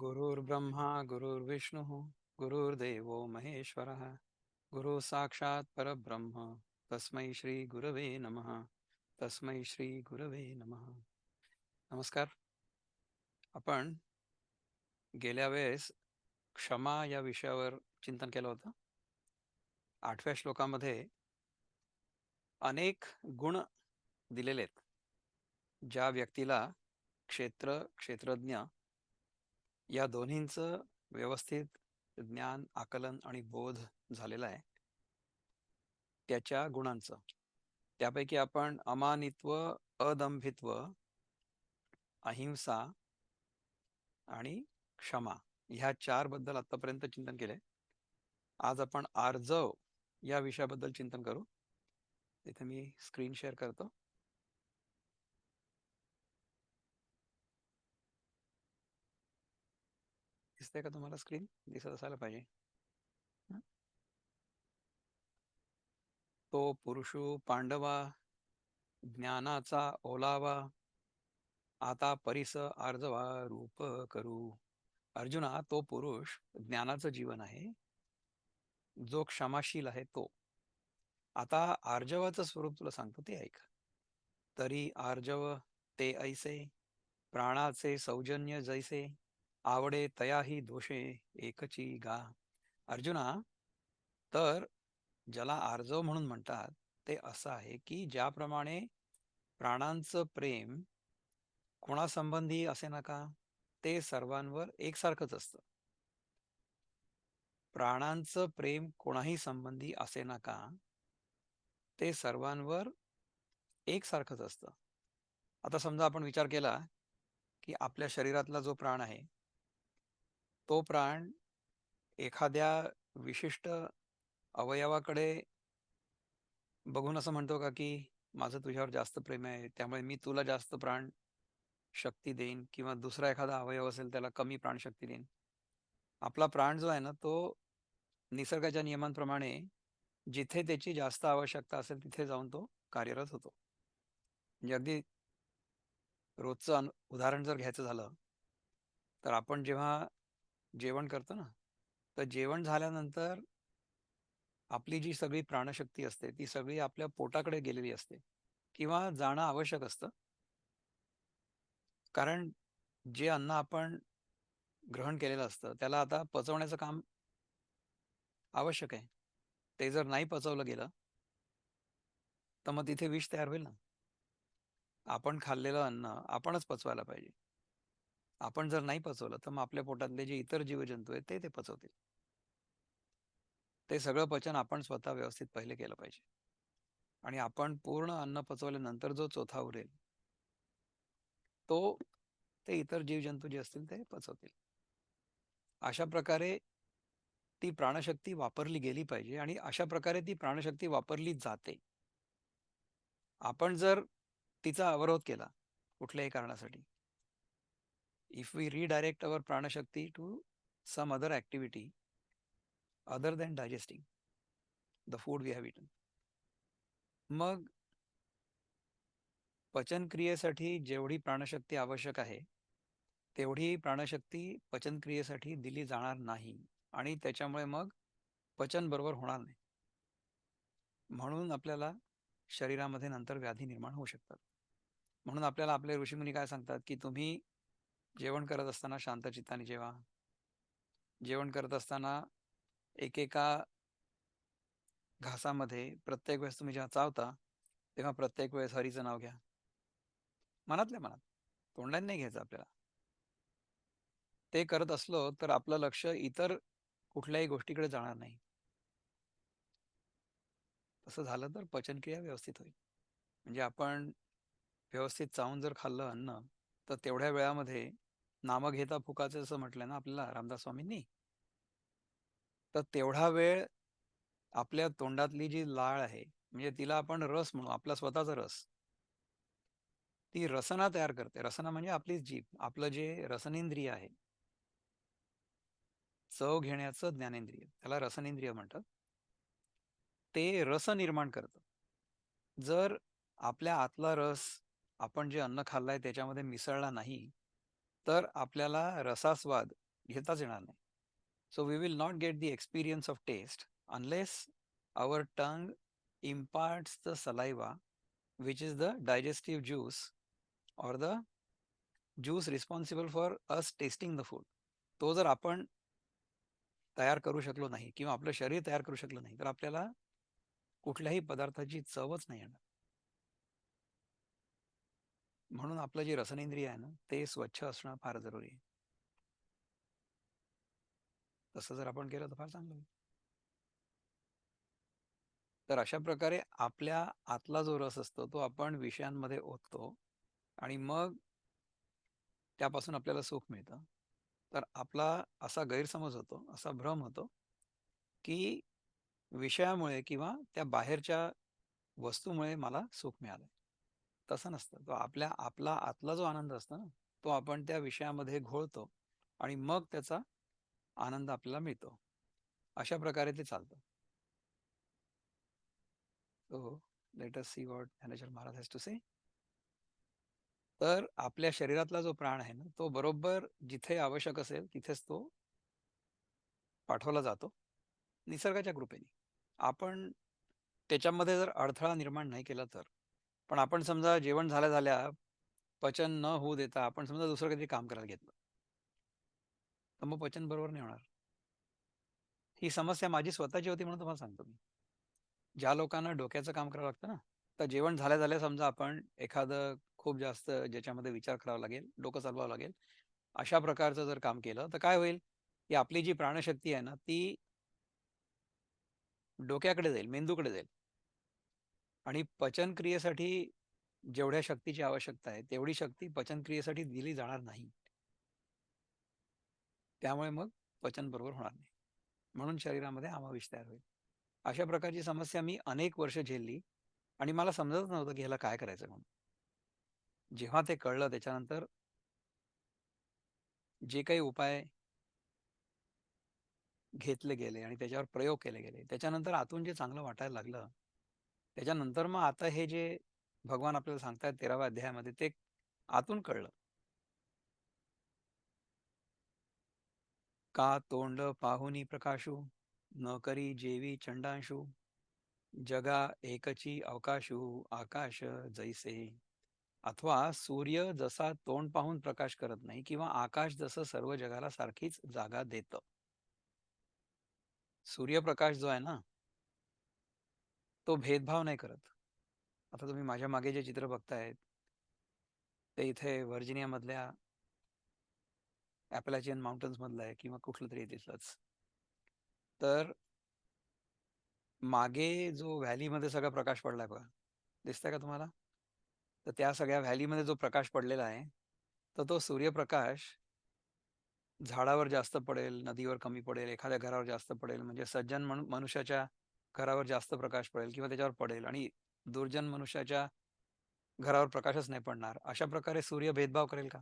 गुरुर्ब्रह्मा गुरुर्विष्णुः गुरुर्देवो महेश्वरः गुरु साक्षात परब्रह्म तस्मै श्री गुरवे नमः तस्मै श्री गुरवे नमः। नमस्कार। आपण गेल्या वेळेस क्षमा या विषयावर चिंतन केलं होतं. आठव्या श्लोकामध्ये अनेक गुण दिलेले आहेत. ज्या व्यक्तीला क्षेत्र क्षेत्रज्ञ या दोन्हींचं व्यवस्थित ज्ञान आकलन आणि बोध झालेला आहे. त्याच्या गुणांचं. त्यापैकी आपण अमानित्व अदंभित्व अहिंसा आणि क्षमा ह्या चारबद्दल आतापर्यंत चिंतन केले आज आपण आर्जव या विषयाबद्दल चिंतन करू. इथे मी स्क्रीन शेअर करतो. दिसते का तुम्हाला स्क्रीन दिसत असायला पाहिजे? तो पुरुषो पांडवा ज्ञानाचा ओलावा आता परिस आर्जवा रूप करू अर्जुना तो पुरुष ज्ञानाचं जीवन आहे. जो क्षमाशील आहे तो. आता आर्जवाचं स्वरूप तुला सांगतो ते ऐक. तरी आर्जव ते ऐसे प्राणाचे सौजन्य जैसे आवडे तयाही दोषे एकची गा. अर्जुना तर ज्याला आर्जव म्हणून म्हणतात ते असं आहे की ज्याप्रमाणे प्राणांचं प्रेम कोणासंबंधी असे नका ते सर्वांवर एकसारखंच असतं. प्राणांचं प्रेम कोणाही संबंधी असे नका ते सर्वांवर एकसारखंच असतं. आता समजा आपण विचार केला की आपल्या शरीरातला जो प्राण आहे तो प्राण एखाद्या विशिष्ट अवयवाकडे बघून असं म्हणतो का की माझं तुझ्यावर जास्त प्रेम आहे त्यामुळे मी तुला जास्त प्राण शक्ती देईन किंवा दुसरा एखादा अवयव असेल त्याला कमी प्राणशक्ती देईन. आपला प्राण जो आहे ना तो निसर्गाच्या नियमांप्रमाणे जिथे त्याची जास्त आवश्यकता असेल तिथे जाऊन तो कार्यरत होतो. म्हणजे अगदी रोजचं उदाहरण जर घ्यायचं झालं तर आपण जेव्हा जेवण करतो ना. तर जेवण झाल्यानंतर आपली जी सगळी प्राणशक्ती असते ती सगळी आपल्या पोटाकडे गेलेली असते किंवा जाणं आवश्यक असतं. कारण जे अन्न आपण ग्रहण केलेलं असतं त्याला आता पचवण्याचं काम आवश्यक आहे. ते जर नाही पचवलं गेलं तर मग तिथे विष तयार होईल ना. आपण खाल्लेलं अन्न आपणच पचवायला पाहिजे. आपण जर नाही पचवलं तर मग आपल्या पोटातले जे इतर जीवजंतू आहेत ते ते पचवतील. ते सगळं पचन आपण स्वतः व्यवस्थित पहिले केलं पाहिजे. आणि आपण पूर्ण अन्न पचवल्यानंतर जो चोथा उरेल तो ते इतर जीवजंतू जे असतील ते पचवतील. अशा प्रकारे ती प्राणशक्ती वापरली गेली पाहिजे आणि अशा प्रकारे ती प्राणशक्ती वापरली जाते. आपण जर तिचा अवरोध केला कुठल्याही कारणासाठी if we redirect our प्राणशक्ती to some other activity other than digesting the food we have eaten. मग पचनक्रियेसाठी जेवढी प्राणशक्ती आवश्यक आहे तेवढी प्राणशक्ती पचनक्रियेसाठी दिली जाणार नाही आणि त्याच्यामुळे मग पचन बरोबर होणार नाही. म्हणून आपल्याला शरीरामध्ये नंतर व्याधी निर्माण होऊ शकतात. म्हणून आपल्याला आपले ऋषीमुनी काय सांगतात की तुम्ही जेवण करत असताना शांत चित्ताने जेवा. जेवण करत असताना एकेका घासामध्ये प्रत्येक वेळेस तुम्ही जेव्हा चावता तेव्हा प्रत्येक वेळेस हरीचं नाव घ्या. मनातल्या मनात. तोंडाने नाही घ्यायचं आपल्याला. ते करत असलो तर आपलं लक्ष इतर कुठल्याही गोष्टीकडे जाणार नाही. तसं झालं तर पचनक्रिया व्यवस्थित होईल. म्हणजे आपण व्यवस्थित चावून जर खाल्लं अन्न तर तेवढ्या वेळामध्ये नाम घेता फुकाचे असं म्हटलं ना आपल्याला रामदास स्वामींनी? तर तेवढा वेळ आपल्या तोंडातली जी लाळ आहे म्हणजे तिला आपण रस म्हणू आपला स्वतःचा रस. ती रसना तयार करते. रसना म्हणजे आपलीच जीभ आपलं जे रसनेंद्रिय आहे. चव घेण्याचं ज्ञानेंद्रिय त्याला रसनेंद्रिय म्हणतात. ते रस निर्माण करतं. जर आपल्या आतला रस आपण जे अन्न खाल्लंय त्याच्यामध्ये मिसळला नाही तर आपल्याला रसास्वाद घेताच येणार नाही. So we will not get the experience of taste unless our tongue imparts the saliva which is the digestive juice or the juice responsible for us tasting the food तो जर आपण तयार करू शकलो नाही किंवा आपलं शरीर तयार करू शकलं नाही तर आपल्याला कुठल्याही पदार्थाची चवच नाही येणार. म्हणून आपलं जे रसनेंद्रिय आहे ना ते स्वच्छ असणं फार जरुरी आहे. तसं जर आपण केलं तर फार चांगलं होईल. तर अशा प्रकारे आपल्या आतला जो रस असतो तो आपण विषयांमध्ये ओततो आणि मग त्यापासून आपल्याला सुख मिळतं. तर आपला असा गैरसमज होतो असा भ्रम होतो की विषयामुळे किंवा त्या बाहेरच्या वस्तूमुळे मला सुख मिळालं तसं नसतं. तो आपल्या आपला आतला जो आनंद असतो ना तो आपण त्या विषयामध्ये घोळतो आणि मग त्याचा आनंद आपल्याला मिळतो. अशा प्रकारे ते चालतं. So let us see what Dnyaneshwar Maharaj has to say तर आपल्या शरीरातला जो प्राण आहे ना तो बरोबर जिथे आवश्यक असेल तिथेच तो पाठवला जातो निसर्गाच्या कृपेने. आपण त्याच्यामध्ये जर अडथळा निर्माण नाही केला तर. पण आपण समजा जेवण झाल्या झाल्या पचन न होऊ देता आपण समजा दुसरं काहीतरी काम करायला घेतलं. तर मग पचन बरोबर नाही होणार. ही समस्या माझी स्वतःची होती म्हणून तुम्हाला सांगतो मी. ज्या लोकांना डोक्याचं काम करावं लागतं ना तर जेवण झाल्या झाल्या समजा आपण एखादं खूप जास्त ज्याच्यामध्ये विचार करावा लागेल डोकं चालवावं लागेल अशा प्रकारचं जर काम केलं तर काय होईल? की आपली जी प्राणशक्ती आहे ना ती डोक्याकडे जाईल मेंदूकडे जाईल. आणि पचन क्रियेसाठी जेवढ्या शक्तीची आवश्यकता आहे तेवढी शक्ती पचन क्रियेसाठी दिली जाणार नाही. त्यामुळे मग पचन बरोबर होणार नाही. म्हणून शरीरामध्ये आमाविष तयार होईल. अशा प्रकारची समस्या मी अनेक वर्ष झेलली आणि मला समजत नव्हतं की ह्याला काय करायचं म्हणून. जेव्हा ते कळलं त्याच्यानंतर जे काही उपाय घेतले गेले आणि त्याच्यावर प्रयोग केले गेले त्याच्यानंतर आतून जे चांगलं वाटायला लागलं त्याच्यानंतर मग आता हे जे भगवान आपल्याला सांगतायत तेराव्या अध्यायामध्ये ते आतून कळलं. का तोंड पाहुनी प्रकाशू न करी जेवी चंडांशू जगा एकची अवकाशू आकाश जैसे. अथवा सूर्य जसा तोंड पाहून प्रकाश करत नाही किंवा आकाश जसं सर्व जगाला सारखीच जागा देत. सूर्यप्रकाश जो आहे ना तो भेदभाव नाही करत. आता तुम्ही माझ्या मागे जे चित्र बघतायत ते इथे व्हर्जिनिया मधल्या ॲपलाचियन माउंटन्स मधलं आहे किंवा कुठलं तरी तिथलंच. तर मागे जो व्हॅलीमध्ये सगळा प्रकाश पडलाय बघा दिसतंय का तुम्हाला? तर त्या सगळ्या व्हॅलीमध्ये जो प्रकाश पडलेला आहे तर तो सूर्यप्रकाश झाडावर जास्त पडेल नदीवर कमी पडेल एखाद्या घरावर जास्त पडेल म्हणजे सज्जन मनुष्याच्या घरावर जास्त प्रकाश पडेल किंवा त्याच्यावर पडेल आणि दुर्जन मनुष्याच्या घरावर प्रकाशच नाही पडणार. अशा प्रकारे सूर्य भेदभाव करेल का?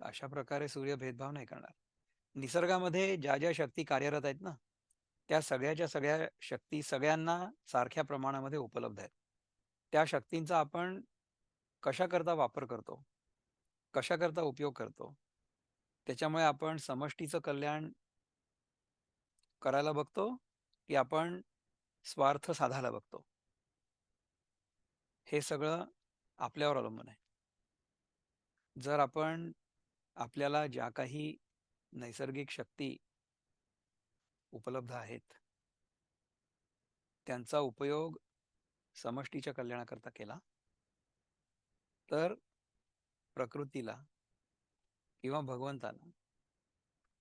अशा प्रकारे सूर्य भेदभाव नाही करणार. निसर्गामध्ये ज्या ज्या शक्ती कार्यरत आहेत ना त्या सगळ्याच्या सगळ्या शक्ती सगळ्यांना सारख्या प्रमाणामध्ये उपलब्ध आहेत. त्या शक्तींचा आपण कशाकरता वापर करतो? कशाकरता उपयोग करतो? त्याच्यामुळे आपण समष्टीचं कल्याण करायला बघतो की आपण स्वार्थ साधायला बघतो. हे सगळं आपल्यावर अवलंबून आहे. जर आपण आपल्याला ज्या काही नैसर्गिक शक्ती उपलब्ध आहेत त्यांचा उपयोग समष्टीच्या कल्याणाकरता केला तर प्रकृतीला किंवा भगवंताला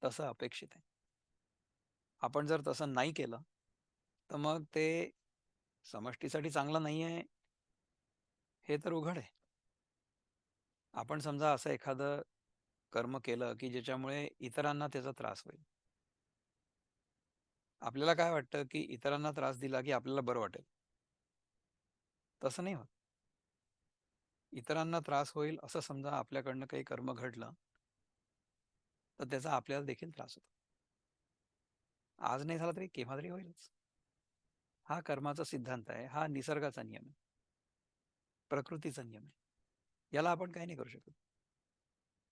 तसं अपेक्षित आहे. आपण जर तसं नाही केलं तर मग ते समष्टीसाठी चांगलं नाही आहे हे तर उघड आहे. आपण समजा असं एखादं कर्म केलं की ज्याच्यामुळे इतरांना त्याचा त्रास होईल. आपल्याला काय वाटतं की इतरांना त्रास दिला की आपल्याला बरं वाटेल? तसं नाही होत. इतरांना त्रास होईल असं समजा आपल्याकडनं काही कर्म घडलं तर त्याचा आपल्याला देखील त्रास होतो. आज नाही झाला तरी केव्हा तरी होईलच. हा कर्माचा सिद्धांत आहे हा निसर्गाचा नियम आहे प्रकृतीचा नियम आहे याला आपण काही नाही करू शकत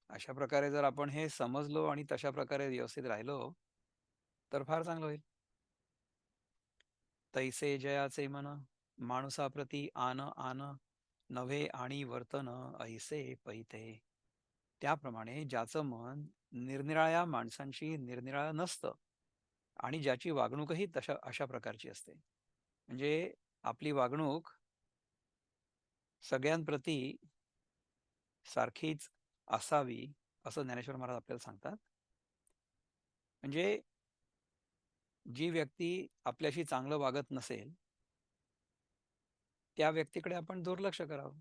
अशा प्रकारे जर आपण हे समजलो आणि तशा प्रकारे व्यवस्थित राहिलो, तर फार चांगलं होईल. तैसे जयाचे मन, माणसाप्रती आन आन, नव्हे आणि वर्तन ऐसे पैते. त्याप्रमाणे ज्याचं मन निरनिराळ्या माणसांशी निरनिराळं नसतं आणि ज्याची वागणूकही तशा अशा प्रकारची असते. म्हणजे आपली वागणूक सगळ्यांप्रती सारखीच असावी, असं ज्ञानेश्वर महाराज आपल्याला सांगतात. म्हणजे जी व्यक्ती आपल्याशी चांगलं वागत नसेल त्या व्यक्तीकडे आपण दुर्लक्ष करावं.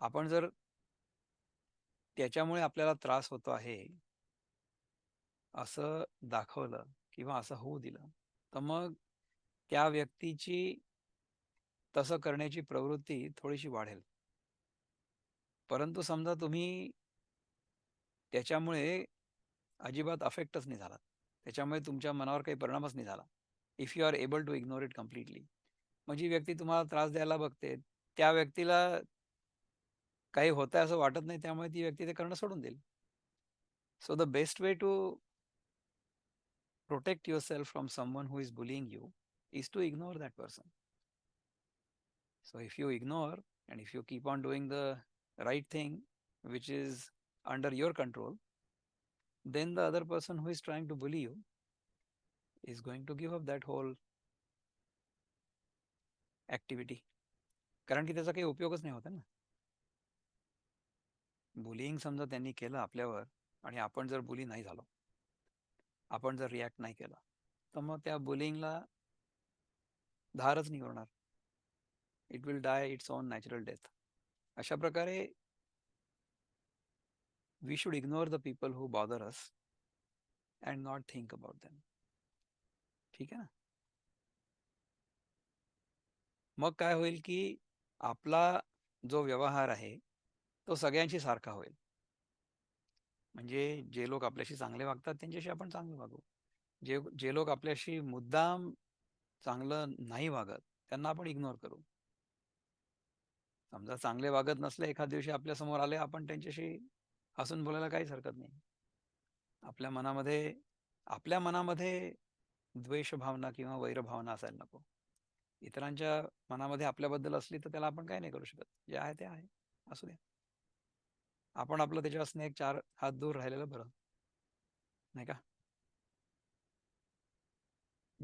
आपण जर त्याच्यामुळे आपल्याला त्रास होतो आहे असं दाखवलं किंवा असं होऊ दिलं, तर मग त्या व्यक्तीची तसं करण्याची प्रवृत्ती थोडीशी वाढेल. परंतु समजा तुम्ही त्याच्यामुळे अजिबात अफेक्टच नाही झाला त्याच्यामुळे तुमच्या मनावर काही परिणामच नाही झाला. If you are able to ignore it completely मग जी व्यक्ती तुम्हाला त्रास द्यायला बघते, त्या व्यक्तीला काही होत आहे असं वाटत नाही, त्यामुळे ती व्यक्ती ते करणं सोडून देईल. So the best way to protect yourself from someone who is bullying you is to ignore that person. So if you ignore and if you keep on doing the right thing, which is under your control, then the other person who is trying to bully you is going to give up that whole activity. कारण की त्याचा काही उपयोगच नाही होत आहे ना. Bullying समजा त्यांनी केलं आपल्यावर आणि आपण जर बुली नाही झालो. आपण जर रिॲक्ट नाही केला, तर मग त्या बुलिंगला धारच नाही होणार it will die its own natural death. अशा प्रकारे we should ignore the people who bother us and not think about them ठीक आहे ना? मग काय होईल, की आपला जो व्यवहार आहे, तो सगळ्यांशी सारखा होईल. म्हणजे जे लोक आपल्याशी चांगले वागतात त्यांच्याशी आपण चांगले वागू. जे जे लोक आपल्याशी मुद्दाम चांगलं नाही वागत, त्यांना आपण इग्नोर करू. समजा चांगले वागत नसले, एखाद दिवशी आपल्यासमोर आले, आपण त्यांच्याशी हसून बोलायला काहीच हरकत नाही. आपल्या मनामध्ये आपल्या मनामध्ये द्वेष भावना किंवा वैर भावना असायला नको. इतरांच्या मनामध्ये आपल्याबद्दल असली, तर त्याला आपण काही नाही करू शकत. जे आहे ते आहे. असू द्या. आपण आपलं त्याच्यापासून एक चार हात दूर राहिलेलं बरं. नाही का?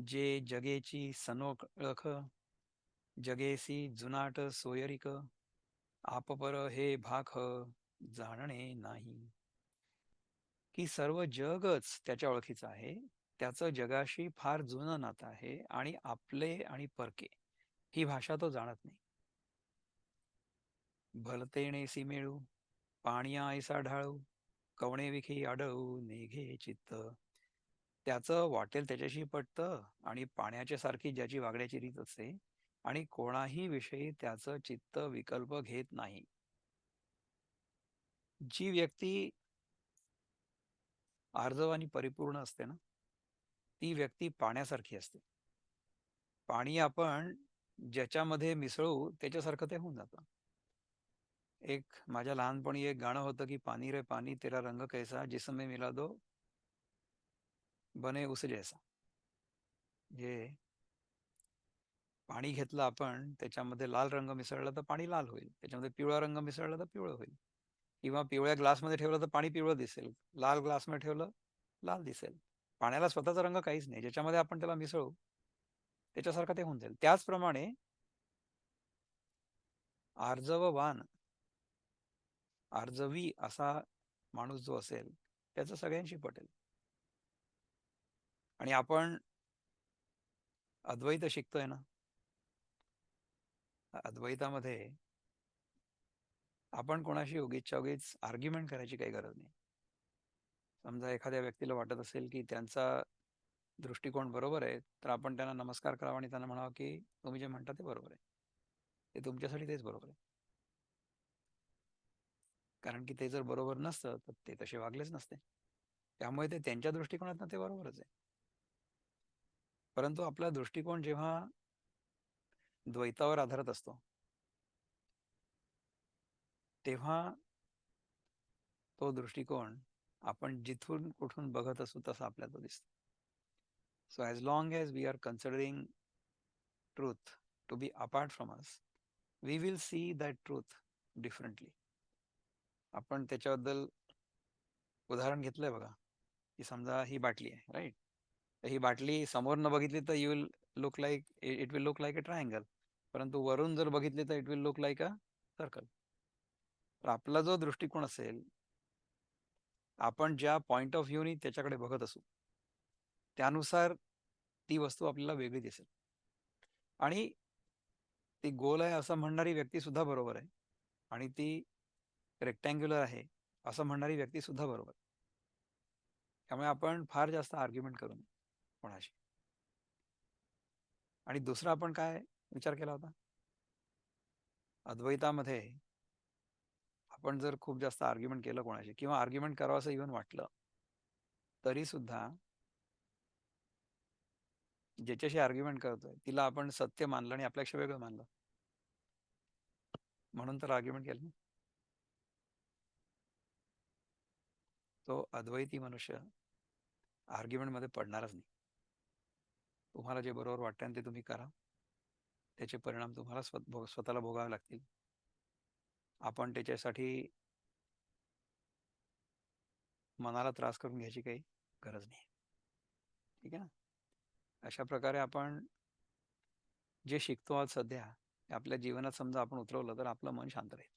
जे जगेची सनोळख, जगेसी जुनाट सोयरीक, आपपर हे भाख जाणणे नाही. की सर्व जगच त्याच्या ओळखीचं आहे. त्याचं जगाशी फार जुनं नातं आहे आणि आपले आणि परके ही भाषा तो जाणत नाही. भलतेणेसी मिळू, पाणी आयसा ढाळू, कवणे विखी आढळू नेघे चित्त. त्याचं वाटेल त्याच्याशी पटतं आणि पाण्याच्या सारखी ज्याची वागण्याची रीत असते आणि कोणाही विषयी त्याचं चित्त विकल्प घेत नाही. जी व्यक्ती आर्जव आणि परिपूर्ण असते ना, ती व्यक्ती पाण्यासारखी असते. पाणी आपण ज्याच्यामध्ये मिसळू त्याच्यासारखं ते होऊन जातं. एक माझ्या लहानपणी एक गाणं होतं, की पाणी रे पाणी तेरा रंग कैसा जिसमे मिला दो बने उस जैसा. जे पाणी घेतलं आपण, त्याच्यामध्ये लाल रंग मिसळला तर पाणी लाल होईल. त्याच्यामध्ये पिवळा रंग मिसळला तर पिवळं होईल. किंवा पिवळ्या ग्लासमध्ये ठेवलं तर पाणी पिवळं दिसेल. लाल ग्लासमध्ये ठेवलं, लाल दिसेल. पाण्याला स्वतःचा रंग काहीच नाही. ज्याच्यामध्ये आपण त्याला मिसळू, त्याच्यासारखं ते होऊन जाईल. त्याचप्रमाणे आर्जववान आर्जवी असा माणूस जो असेल, त्याचं सगळ्यांशी पटेल. आणि आपण अद्वैत शिकतोय ना? अद्वैतामध्ये आपण कोणाशी उगीचच्या उगीच आर्ग्युमेंट करायची काही गरज नाही. समजा एखाद्या व्यक्तीला वाटत असेल, की त्यांचा दृष्टिकोन बरोबर आहे, तर आपण त्यांना नमस्कार करावा आणि त्यांना म्हणावं, की तुम्ही जे म्हणता ते बरोबर आहे. ते तुमच्यासाठी तेच बरोबर आहे. कारण की ते जर बरोबर नसतं, तर ते तसे वागलेच नसते. त्यामुळे ते त्यांच्या दृष्टिकोनातनं ते बरोबरच आहे. परंतु आपला दृष्टिकोन जेव्हा द्वैतावर आधारित असतो तेव्हा तो दृष्टिकोन आपण जिथून कुठून बघत असू तसा आपल्याला तो दिसतो. So as long as we are considering truth to be apart from us we will see that truth differently आपण त्याच्याबद्दल उदाहरण घेतलंय बघा की समजा ही बाटली आहे राईट ही बाटली समोर न बघितली तर you will look like it will look like a triangle परंतु वरून जर बघितली तर it will look like a circle तर आपला जो दृष्टिकोन असेल आपण ज्या पॉइंट ऑफ व्ह्यूनी त्याच्याकडे बघत असू त्यानुसार ती वस्तू आपल्याला वेगळी दिसेल. आणि ती गोल आहे असं म्हणणारी व्यक्ती सुद्धा बरोबर आहे. आणि ती रेक्टँग्युलर आहे असं म्हणणारी व्यक्ती सुद्धा बरोबर त्यामुळे आपण फार जास्त आर्ग्युमेंट करू नये. कोणाशी? आणि दुसरा आपण काय विचार केला होता? अद्वैतामध्ये आपण जर खूप जास्त आर्ग्युमेंट केलं कोणाशी किंवा आर्ग्युमेंट करावं असं इव्हन वाटलं तरी सुद्धा ज्याच्याशी आर्ग्युमेंट करतोय तिला आपण सत्य मानलं आणि आपल्यापेक्षा वेगळं मानलं. म्हणून तर आर्ग्युमेंट केलं तो अद्वैती मनुष्य आर्ग्युमेंटमध्ये पडणारच नाही. तुम्हाला जे बरोबर वाटतं ते तुम्ही करा. त्याचे परिणाम तुम्हाला स्वतःला भोगावे लागतील. आपण त्याच्यासाठी मनाला त्रास करून घ्यायची काही गरज नाही. ठीक आहे ना? अशा प्रकारे आपण जे शिकतो आज सध्या आपल्या जीवनात समजा आपण उतरवलं तर आपलं मन शांत राहील.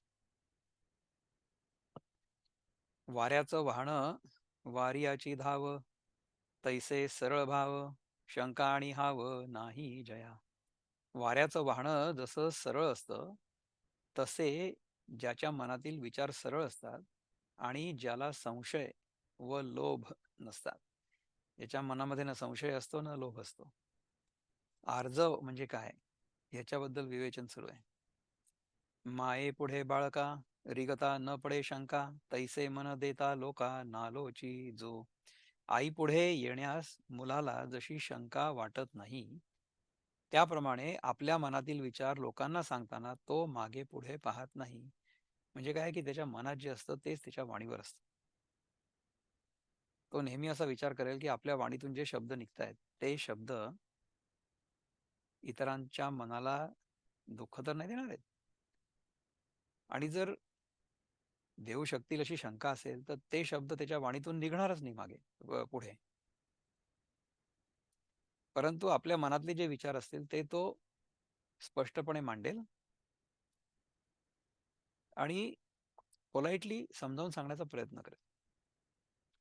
वाऱ्याचं वाहणं वारियाची धाव तैसे सरळ भाव शंका आणि हाव नाही जया. वाऱ्याचं वाहणं जसं सरळ असतं तसे ज्याच्या मनातील विचार सरळ असतात आणि ज्याला संशय व लोभ नसतात. याच्या मनामध्ये ना संशय असतो ना लोभ असतो. आर्जव म्हणजे काय? याच्याबद्दल विवेचन सुरू आहे. माये पुढे बाळका रिगता न पडे शंका तैसे मन देता लोका नालोची जो. आई पुढे येण्यास मुलाला जशी शंका वाटत नाही त्याप्रमाणे आपल्या मनातील विचार लोकांना सांगताना तो मागे पुढे पाहत नाही. म्हणजे काय की त्याच्या मनात जे असतं तेच त्याच्या वाणीवर असतं. तो नेहमी असा विचार करेल की आपल्या वाणीतून जे शब्द निघत आहेत ते शब्द इतरांच्या मनाला दुःख तर नाही देणार आहेत. आणि जर देऊ शकतील अशी शंका असेल तर ते शब्द त्याच्या वाणीतून निघणारच नाही मागे पुढे. परंतु आपल्या मनातले जे विचार असतील ते तो स्पष्टपणे मांडेल. आणि पोलाइटली समजावून सांगण्याचा प्रयत्न करेल.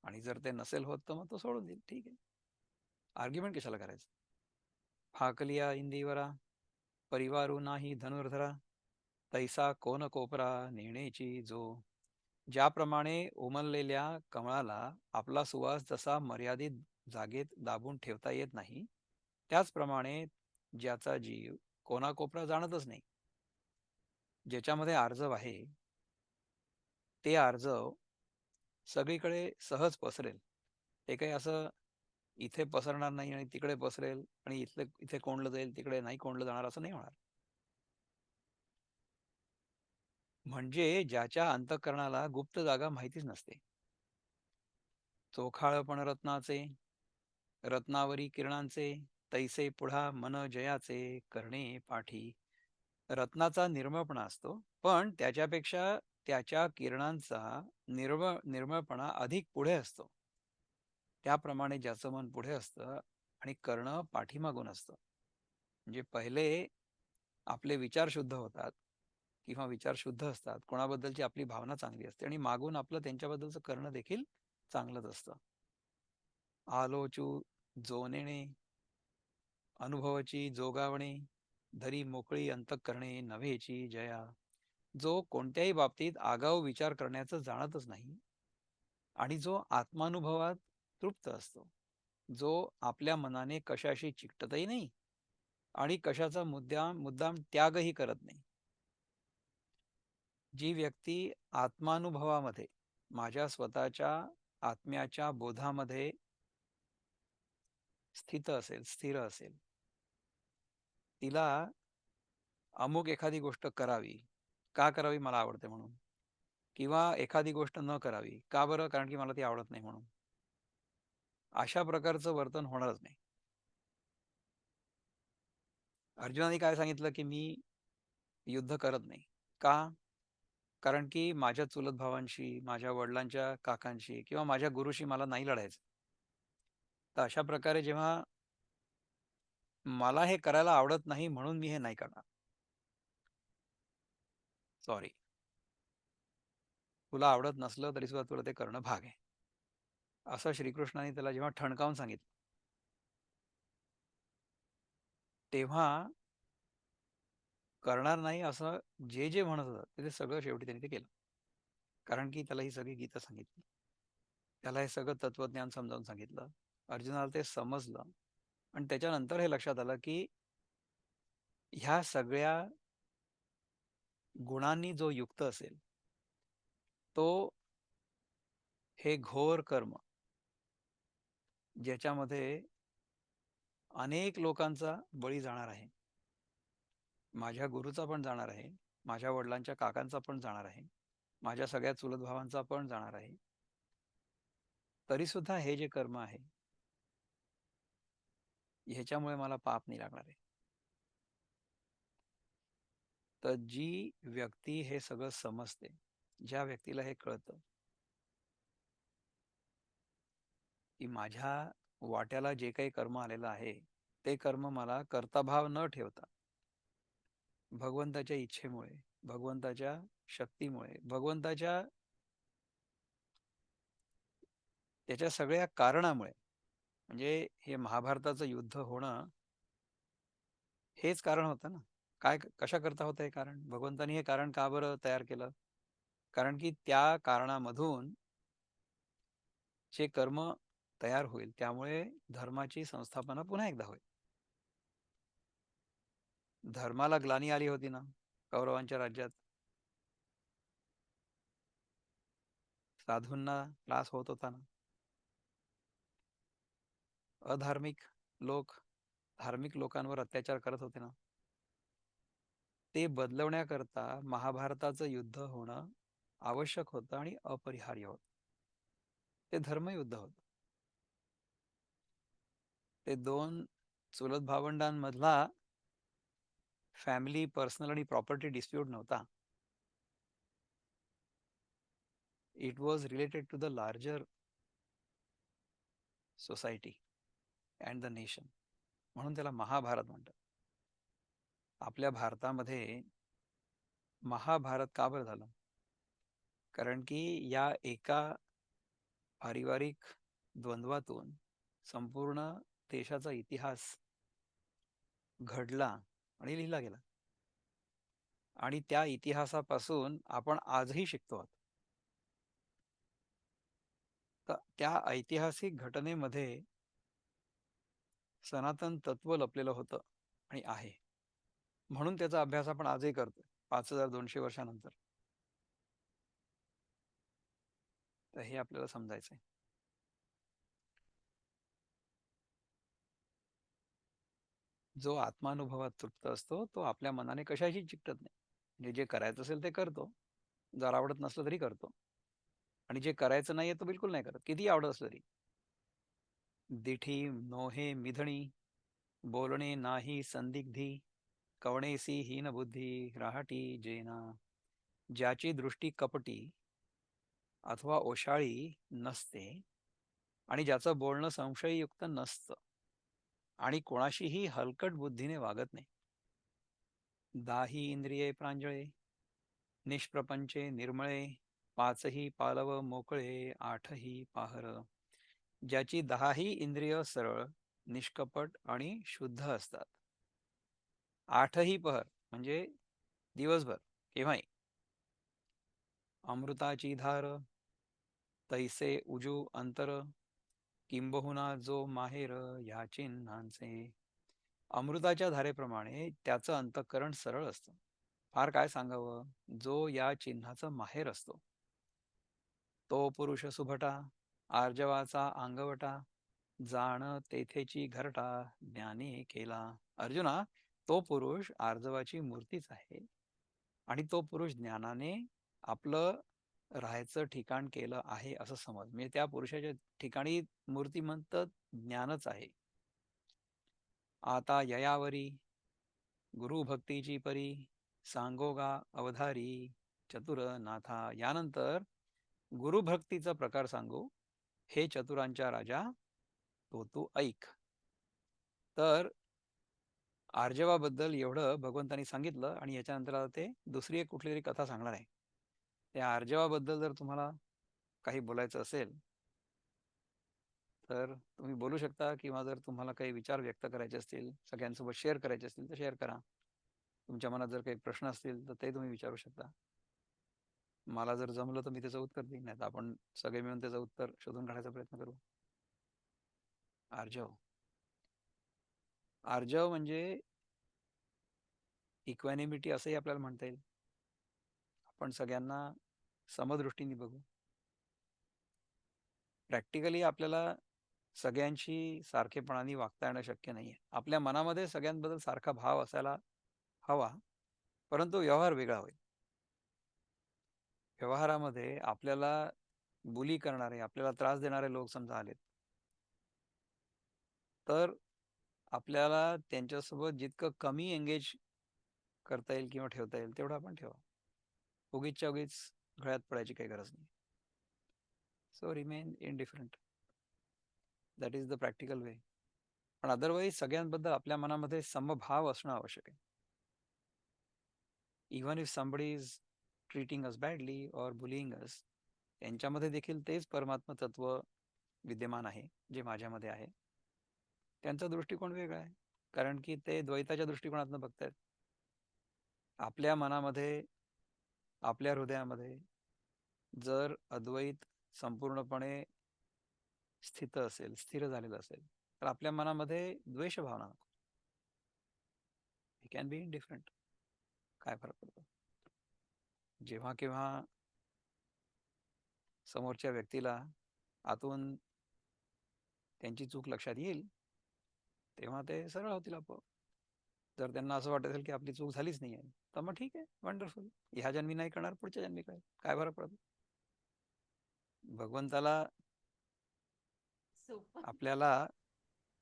आणि जर ते नसेल होत तर मग तो सोडून देईल. ठीक आहे. आर्ग्युमेंट कशाला करायचं? फाकलिया इंदिवरा परिवारू नाही धनुर्धरा तैसा कोण कोपरा नेण्याची जो. ज्याप्रमाणे उमललेल्या कमळाला आपला सुवास जसा मर्यादित जागेत दाबून ठेवता येत नाही त्याचप्रमाणे ज्याचा जीव कोणाकोपरा जाणतच नाही. ज्याच्यामध्ये आर्जव आहे ते आर्जव सगळीकडे सहज पसरेल. ते काही असं इथे पसरणार नाही आणि तिकडे पसरेल आणि इथले इथे कोंडलं जाईल तिकडे नाही कोंडलं जाणार असं नाही होणार. म्हणजे ज्याच्या अंतकरणाला गुप्त जागा माहितीच नसते. चोखाळपण रत्नाचे रत्नावरी किरणांचे तैसे पुढा मन जयाचे करणे पाठी. रत्नाचा निर्मळपणा असतो पण त्याच्यापेक्षा त्याच्या किरणांचा निर्मळ निर्मळपणा अधिक पुढे असतो. त्याप्रमाणे ज्याचं मन पुढे असतं आणि कर्ण पाठीमागून असतं. म्हणजे पहिले आपले विचार शुद्ध होतात किंवा विचार शुद्ध असतात कोणाबद्दलची आपली भावना चांगली असते आणि मागून आपलं त्यांच्याबद्दलचं करणं देखील चांगलंच असतं. आलोचू जोनेणे अनुभवाची जोगावणे धरी मोकळी अंतकरणे नव्हेची जया जो कोणत्याही बाबतीत आगाऊ विचार करण्याचं जाणतच नाही आणि जो आत्मानुभवात तृप्त असतो. जो आपल्या मनाने कशाशी चिकटतही नाही आणि कशाचा मुद्दाम मुद्दाम त्यागही करत नाही. जी व्यक्ती आत्मानुभवामध्ये माझ्या स्वतःच्या आत्म्याच्या बोधामध्ये स्थित असेल स्थिर असेल. तिला अमुक एखादी गोष्ट करावी. का करावी मला आवडते म्हणून? किंवा एखादी गोष्ट न करावी. का बरं? कारण की मला ती आवडत नाही म्हणून. अशा प्रकारचं वर्तन होणारच नाही. अर्जुनाने काय सांगितलं की मी युद्ध करत नाही. का? कारण की माझ्या चुलत भावांशी माझ्या वडिलांच्या काकांशी किंवा माझ्या गुरुशी मला नाही लढायचं. तर अशा प्रकारे जेव्हा मला हे करायला आवडत नाही म्हणून मी हे नाही करणार. सॉरी तुला आवडत नसलं तरी सुद्धा तुला ते करणं भाग आहे. असं श्रीकृष्णाने त्याला जेव्हा ठणकावून सांगितलं. तेव्हा करणार नाही असं जे जे म्हणत होतं ते सगळं शेवटी त्यांनी ते केलं. कारण की त्याला ही सगळी गीतं सांगितली. त्याला हे सगळं तत्वज्ञान समजावून सांगितलं. अर्जुनाला ते समजलं. आणि त्याच्यानंतर हे लक्षात आलं की ह्या सगळ्या गुणांनी जो युक्त असेल तो हे घोर कर्म ज्याच्यामध्ये अनेक लोकांचा बळी जाणार आहे. माझ्या गुरुचा पण जाणार आहे. माझ्या वडिलांच्या काकांचा पण जाणार आहे. माझ्या सगळ्या चुलत भावांचा पण जाणार आहे. तरी सुद्धा हे जे कर्म आहे ह्याच्यामुळे मला पाप नाही लागणार आहे. तर जी व्यक्ती हे सगळं समजते ज्या व्यक्तीला हे कळतं की माझ्या वाट्याला जे काही कर्म आलेलं आहे ते कर्म मला कर्ताभाव न ठेवता भगवंताच्या इच्छेमुळे भगवंताच्या शक्तीमुळे भगवंताच्या त्याच्या सगळ्या कारणामुळे. म्हणजे हे महाभारताचं युद्ध होणं हेच कारण होतं ना. काय कशा करता होतं हे कारण? भगवंतानी हे कारण का बरं तयार केलं? कारण की त्या कारणामधून जे कर्म तयार होईल त्यामुळे धर्माची संस्थापना पुन्हा एकदा होईल. धर्माला ग्लानी आली होती ना कौरवांच्या राज्यात. साधूंना त्रास होत होता ना. अधार्मिक लोक धार्मिक लोकांवर अत्याचार करत होते ना. ते बदलवण्याकरता महाभारताचं युद्ध होणं आवश्यक होतं आणि अपरिहार्य होत. ते धर्मयुद्ध होत. ते दोन चुलत भावंडांमधला फॅमिली पर्सनल आणि प्रॉपर्टी डिस्प्यूट नव्हता. It was related to the larger society and the nation म्हणून त्याला महाभारत म्हणतात. आपल्या भारतामध्ये महाभारत का बरं झालं? कारण की या एका पारिवारिक द्वंद्वातून संपूर्ण देशाचा इतिहास घडला. आणि लिहिला गेला. आणि त्या इतिहासापासून आपण आजही शिकतो आहोत. त्या ऐतिहासिक घटनेमध्ये सनातन तत्व लपलेलं होतं आणि आहे. म्हणून त्याचा अभ्यास आपण आजही करतो पाच हजार दोनशे वर्षानंतर. तर हे आपल्याला समजायचंय. जो आत्मानुभवात तृप्त असतो तो आपल्या मनाने कशाशी चिकटत नाही. म्हणजे जे करायचं असेल ते करतो. जर आवडत नसलं तरी करतो. आणि जे करायचं नाहीये तो बिलकुल नाही करत. किती आवडत असलं तरी. दिठी नोहे मिधणी बोलणे नाही संदिग्धी कवणेसी हीन बुद्धी राहटी जेना. ज्याची दृष्टी कपटी अथवा ओशाळी नसते आणि ज्याचं बोलणं संशययुक्त नसतं. आणि कोणाशीही हलकट बुद्धीने वागत नाही. दाही इंद्रिये प्रांजळे निष्प्रपंचे निर्मळे पाचही पालव मोकळे आठही पाहर. ज्याची दहाही इंद्रिय सरळ निष्कपट आणि शुद्ध असतात. आठही पहर म्हणजे दिवसभर केव्हाही. अमृताची धार तैसे उजू अंतर किंबहुना जो माहेर या चिन्हांचे अमृताच्या धारेप्रमाणे त्याचं अंतःकरण सरळ असतं. फार काय सांगावं? जो या चिन्हाचं माहेर असतो. तो पुरुष सुभटा आर्जवाचा अंगवटा जाण तेथेची घरटा ज्ञानी केला. अर्जुना तो पुरुष आर्जवाची मूर्तीच आहे. आणि तो पुरुष ज्ञानाने आपलं राहायचं ठिकाण केलं आहे असं समज. म्हणजे त्या पुरुषाच्या ठिकाणी मूर्तिमंत ज्ञानच आहे. आता ययावरी गुरु भक्तीची परी सांगोगा अवधारी चतुर नाथा यानंतर गुरुभक्तीचा प्रकार सांगू. हे चतुरांच्या राजा तो तू ऐक. तर आर्जवाबद्दल एवढं भगवंतांनी सांगितलं आणि याच्यानंतर ते दुसरी एक कुठली तरी कथा सांगणार आहे. त्या आर्जवाबद्दल जर तुम्हाला काही बोलायचं असेल तर तुम्ही बोलू शकता किंवा जर तुम्हाला काही विचार व्यक्त करायचे असतील सगळ्यांसोबत शेअर करायचे असतील तर शेअर करा. तुमच्या मनात जर काही प्रश्न असतील तर ते तुम्ही विचारू शकता. मला जर जमलं तर मी त्याचं उत्तर देईन नाही तर आपण सगळे मिळून त्याचं उत्तर शोधून काढायचा प्रयत्न करू. आर्जव. आर्जव म्हणजे इक्वॅनिमिटी असंही आपल्याला म्हणता येईल. आपण सगळ्यांना समदृष्टीने बघू. प्रॅक्टिकली आपल्याला सगळ्यांशी सारखेपणाने वागता येणं शक्य नाहीये. आपल्या मनामध्ये सगळ्यांबद्दल सारखा भाव असायला हवा परंतु व्यवहार वेगळा होईल. व्यवहारामध्ये आपल्याला बुली करणारे आपल्याला त्रास देणारे लोक समजा आलेत. तर आपल्याला त्यांच्यासोबत जितकं कमी एंगेज करता येईल किंवा ठेवता येईल तेवढं आपण ठेवा. उगीचच्या उगीच गळ्यात पडायची काही गरज नाही. So remain indifferent that is the practical way पण अदरवाईज सगळ्यांबद्दल आपल्या मनामध्ये समभाव असणं आवश्यक आहे. Even if somebody is treating us badly or bullying us त्यांच्यामध्ये देखील तेच परमात्मा तत्व विद्यमान आहे जे माझ्यामध्ये आहे. त्यांचा दृष्टिकोन वेगळा आहे. कारण की ते द्वैताच्या दृष्टिकोनातून बघतायत. आपल्या मनामध्ये आपल्या हृदयामध्ये जर अद्वैत संपूर्णपणे स्थित असेल स्थिर झालेलं असेल तर आपल्या मनामध्ये द्वेष भावना नको कॅन बी डिफरंट काय फरक पडतो? जेव्हा केव्हा समोरच्या व्यक्तीला आतून त्यांची चूक लक्षात येईल तेव्हा ते सरळ होतील आपोआप. जर त्यांना असं वाटत असेल की आपली चूक झालीच नाही आहे तर मग ठीक आहे. वंडरफुल ह्या जन्मी नाही करणार पुढच्या जन्मी काय काय फरक पडतो? भगवंताला आपल्याला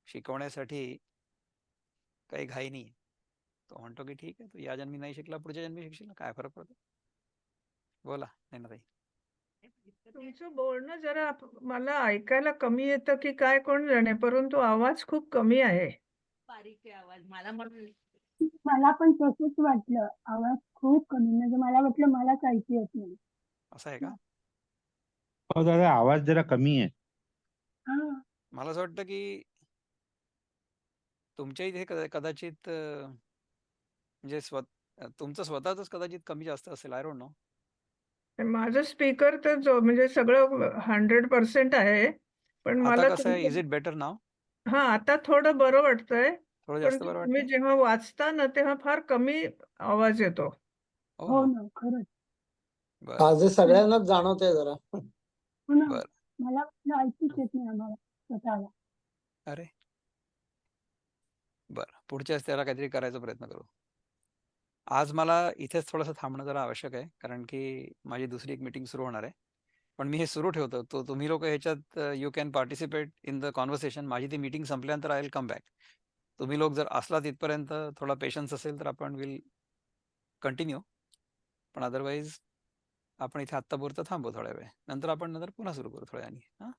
शिकवण्यासाठी काही घाई नाही तो म्हणतो की ठीक आहे तू या जन्मी नाही शिकला पुढच्या जन्मी शिकशील काय फरक पडतो? बोला नाही तुमचं बोलणं जरा मला ऐकायला कमी येतं की काय कोण जाणे परंतु आवाज खूप कमी आहे. बारीक आहे आवाज. मला म्हणून मला पण तसंच वाटलं. आवाज खूप कमी म्हणजे मला वाटलं मलाच ऐकू येत नाही. असं आहे का? हो दादा आवाज जरा कमी आहे. हा. मला असं वाटतं की तुमच्या इथे कदा- कदाचित अं, म्हणजे स्व तुमचं स्वतःच कदाचित कमी जास्त असेल आय डोंट नो माझं स्पीकर तर जो म्हणजे सगळं हंड्रेड पर्सेंट आहे. पण आता मला कसं आहे? तुमचं- इज इट बेटर नाव हा आता थोडं बरं वाटतंय. थोडं पण जास्त बरं तुम्ही वाटतं जेव्हा वाचता ना तेव्हा फार कमी आवाज येतो. हो हो ना. ना खरंच. बरं. आज सगळ्यांनाच जाणवतंय जरा. हो ना बरं. मला वाटलं ऐकूच येत नाही आम्हाला स्वतःला. अरे. बरं पुढच्याच त्याला काहीतरी करायचा प्रयत्न करू. आज मला इथेच थोडंसं थांबणं जरा आवश्यक आहे कारण की माझी दुसरी एक मीटिंग सुरू होणार आहे. पण मी हे सुरू ठेवतो तो तुम्ही लोक ह्याच्यात you can participate in the conversation माझी ती मीटिंग संपल्यानंतर आय विल कम बॅक तुम्ही लोक जर असला तिथपर्यंत थोडा पेशन्स असेल तर आपण विल कंटिन्यू पण अदरवाईज आपण इथे आत्तापुरतं थांबू थोड्या वेळ. नंतर आपण नंतर पुन्हा सुरू करू थोड्या वेळाने. हां?